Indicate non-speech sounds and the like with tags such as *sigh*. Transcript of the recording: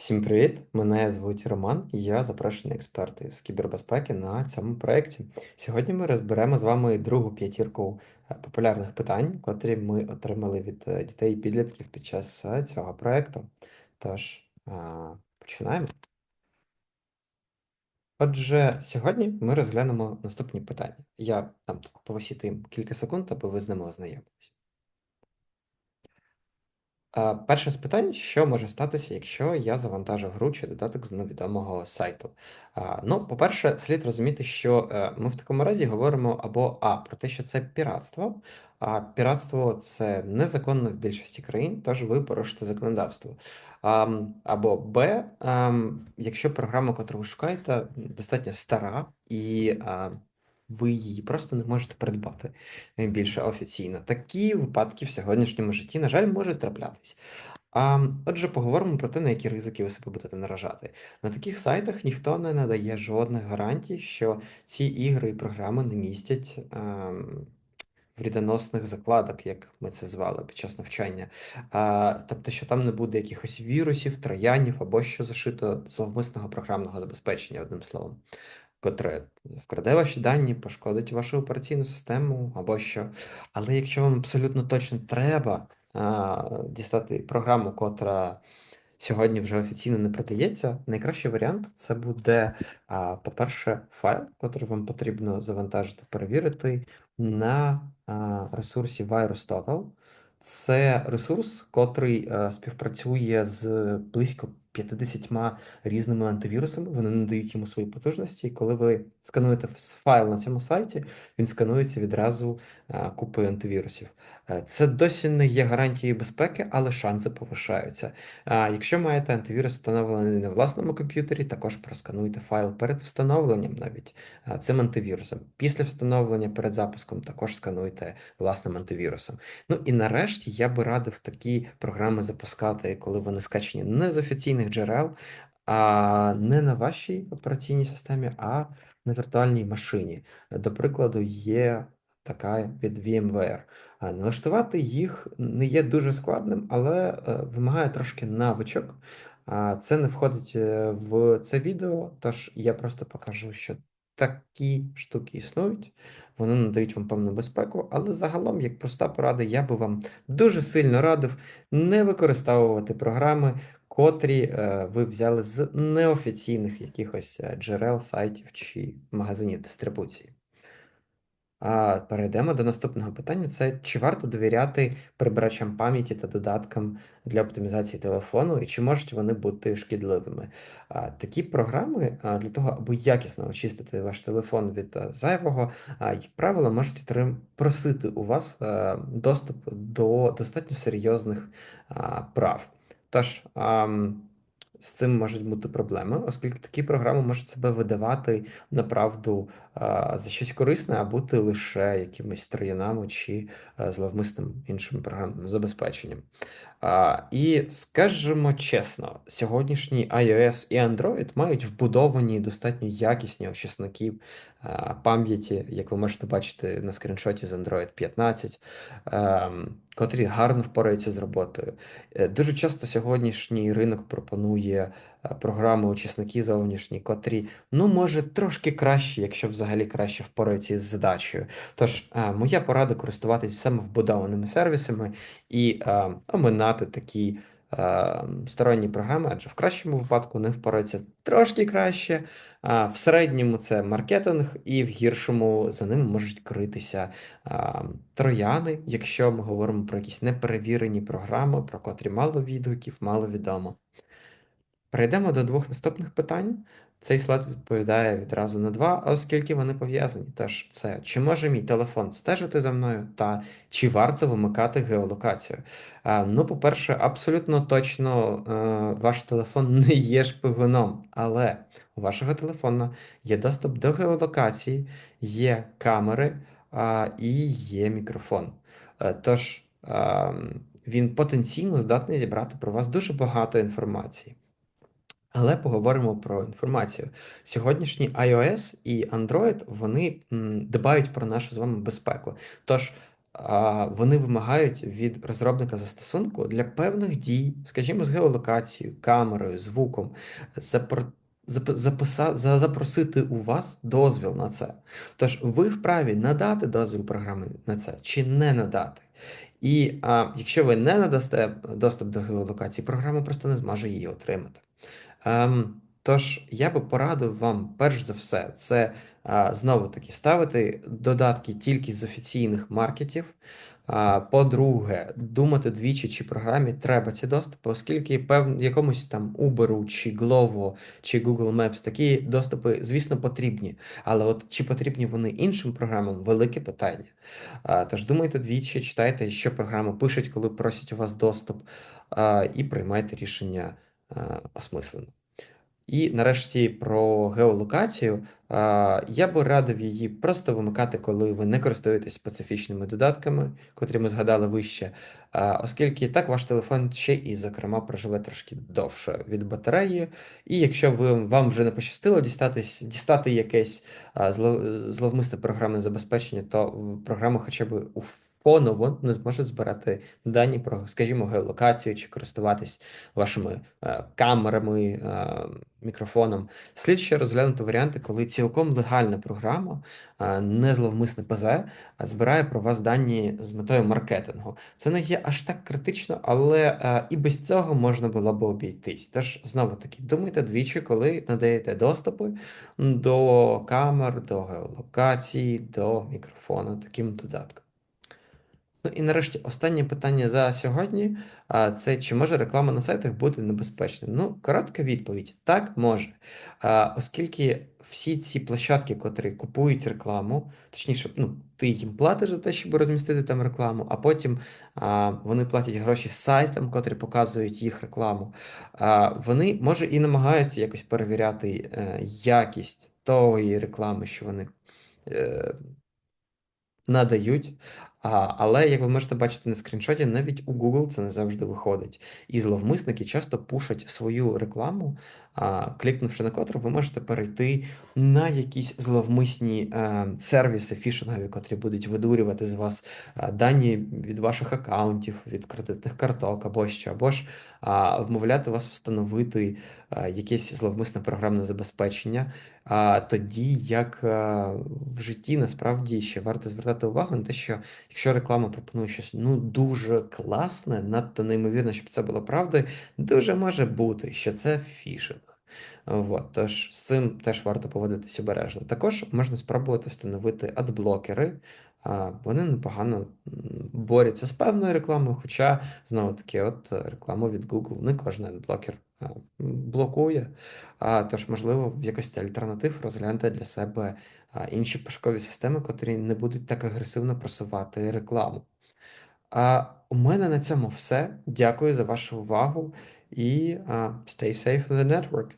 Всім привіт! Мене звуть Роман, і я запрошений експерт з кібербезпеки на цьому проєкті. Сьогодні ми розберемо з вами другу п'ятірку е, популярних питань, котрі ми отримали від е, дітей і підлітків під час е, цього проєкту. Тож, починаємо. Отже, сьогодні ми розглянемо наступні питання. Я дам тут повисіти їм кілька секунд, аби ви з ними ознайомилися. Перше з питань, що може статися, якщо я завантажу гру чи додаток з невідомого сайту? Ну, по-перше, слід розуміти, що е, ми в такому разі говоримо або А, про те, що це піратство, а піратство це незаконно в більшості країн, тож ви порушите законодавство. Або Б, якщо програма, яку ви шукаєте, достатньо стара і ви її просто не можете придбати е, більше офіційно. Такі випадки в сьогоднішньому житті, на жаль, можуть траплятись. А, Отже, поговоримо про те, на які ризики ви себе будете наражати. На таких сайтах ніхто не надає жодних гарантій, що ці ігри і програми не містять а, врідоносних закладок, як ми це звали під час навчання. А, Тобто, що там не буде якихось вірусів, троянів або що зашито зловмисного програмного забезпечення, одним словом котре вкраде ваші дані, пошкодить вашу операційну систему або що. Але якщо вам абсолютно точно треба а, дістати програму, котра сьогодні вже офіційно не продається, найкращий варіант це буде, а, по-перше, файл, котрий вам потрібно завантажити, перевірити на а, ресурсі VirusTotal. Це ресурс, котрий е, співпрацює з близько 50 різними антивірусами. Вони надають йому свої потужності. І коли ви скануєте файл на цьому сайті, він сканується відразу е, купою антивірусів. Е, це досі не є гарантією безпеки, але шанси повишаються. Якщо маєте антивірус встановлений на власному комп'ютері, також проскануйте файл перед встановленням навіть цим антивірусом. Після встановлення перед запуском також скануйте власним антивірусом. Ну і нарешті я би радив такі програми запускати, коли вони скачені не з офіційних джерел, а не на вашій операційній системі, а на віртуальній машині. До прикладу, є така від VMware. Налаштувати їх не є дуже складним, але е, вимагає трошки навичок. Це не входить е, в це відео, тож я просто покажу, що такі штуки існують, вони надають вам певну безпеку, але загалом, як проста порада, я би вам дуже сильно радив не використовувати програми, котрі е, ви взяли з неофіційних якихось джерел, сайтів чи магазинів дистрибуції. А перейдемо до наступного питання: це чи варто довіряти прибирачам пам'яті та додаткам для оптимізації телефону, і чи можуть вони бути шкідливими? А, Такі програми для того, аби якісно очистити ваш телефон від зайвого, як правило, можуть просити у вас доступ до достатньо серйозних прав. Тож, з цим можуть бути проблеми, оскільки такі програми можуть себе видавати направду за щось корисне, а бути лише якимись троянами чи зловмисним іншим програмним забезпеченням. І скажімо чесно, сьогоднішні iOS і Android мають вбудовані достатньо якісні очисники пам'яті, як ви можете бачити на скріншоті з Android 15, ем, котрі гарно впораються з роботою. Е, дуже часто сьогоднішній ринок пропонує програми очисники зовнішні, котрі, ну, може, трошки краще, якщо взагалі краще впораються із задачею. Тож, е, моя порада користуватися саме вбудованими сервісами і оминати такі. Сторонні програми, адже в кращому випадку вони впораються трошки краще, а в середньому це маркетинг, і в гіршому за ним можуть критися а, трояни, якщо ми говоримо про якісь неперевірені програми, про котрі мало відгуків, мало відомо. Перейдемо до двох наступних питань. Цей слайд відповідає відразу на два, оскільки вони пов'язані. Тож це чи може мій телефон стежити за мною, та чи варто вимикати геолокацію? Ну, по-перше, абсолютно точно е, ваш телефон *laughs* не є шпигуном, але у вашого телефона є доступ до геолокації, є камери і є мікрофон. Е, тож він потенційно здатний зібрати про вас дуже багато інформації. Але поговоримо про інформацію. Сьогоднішні iOS і Android вони дбають про нашу з вами безпеку. Тож вони вимагають від розробника застосунку для певних дій, скажімо, з геолокацією, камерою, звуком, записа... запросити у вас дозвіл на це. Тож ви вправі надати дозвіл програми на це чи не надати. І а, якщо ви не надасте доступ до геолокації, програма просто не зможе її отримати. Ем, тож я би порадив вам, перш за все, це а, знову таки ставити додатки тільки з офіційних маркетів. По-друге, думати двічі, чи програмі треба ці доступи, оскільки певн, якомусь там Uber, чи Glovo, чи Google Maps такі доступи, звісно, потрібні. Але от чи потрібні вони іншим програмам велике питання. Тож думайте двічі, читайте, що програма пишуть, коли просять у вас доступ, і приймайте рішення осмислено. І нарешті про геолокацію. Я би радив її просто вимикати, коли ви не користуєтесь специфічними додатками, котрі ми згадали вище, оскільки так ваш телефон ще і, зокрема, проживе трошки довше від батареї. І якщо ви, вам вже не пощастило дістатись, дістати якесь зловмисне програмне забезпечення, то програма хоча б у фоново не зможе збирати дані про, скажімо, геолокацію чи користуватись вашими е, камерами, е, мікрофоном. Слід ще розглянути варіанти, коли цілком легальна програма, е, не зловмисне ПЗ, збирає про вас дані з метою маркетингу. Це не є аж так критично, але е, і без цього можна було б обійтись. Тож, знову таки, думайте двічі, коли надаєте доступи до камер, до геолокації, до мікрофону, таким додатком. Ну і нарешті останнє питання за сьогодні. Це чи може реклама на сайтах бути небезпечною? Ну, коротка відповідь: так, може. Оскільки всі ці площадки, котрі купують рекламу, точніше, ну, ти їм платиш за те, щоб розмістити там рекламу, а потім а, вони платять гроші сайтам, котрі показують їх рекламу. А, Вони може і намагаються якось перевіряти е, якість тої реклами, що вони. е, надають. А, але, як ви можете бачити на скріншоті, навіть у Google це не завжди виходить. І зловмисники часто пушать свою рекламу, а, клікнувши на котру, ви можете перейти на якісь зловмисні е, сервіси фішингові, котрі будуть видурювати з вас е, дані від ваших аккаунтів, від кредитних карток або що, або ж а, вмовляти вас встановити е, якесь зловмисне програмне забезпечення. А тоді як е, в житті насправді ще варто звертати увагу на те, що якщо реклама пропонує щось ну дуже класне, надто неймовірно, щоб це було правдою, дуже може бути, що це фішинг. От, тож з цим теж варто поводитись обережно. Також можна спробувати встановити адблокери. Вони непогано борються з певною рекламою, хоча, знову таки, от рекламу від Google не кожен адблокер блокує. Тож, можливо, в якості альтернатив розгляньте для себе інші пошукові системи, котрі не будуть так агресивно просувати рекламу. А у мене на цьому все. Дякую за вашу увагу і stay safe in the network.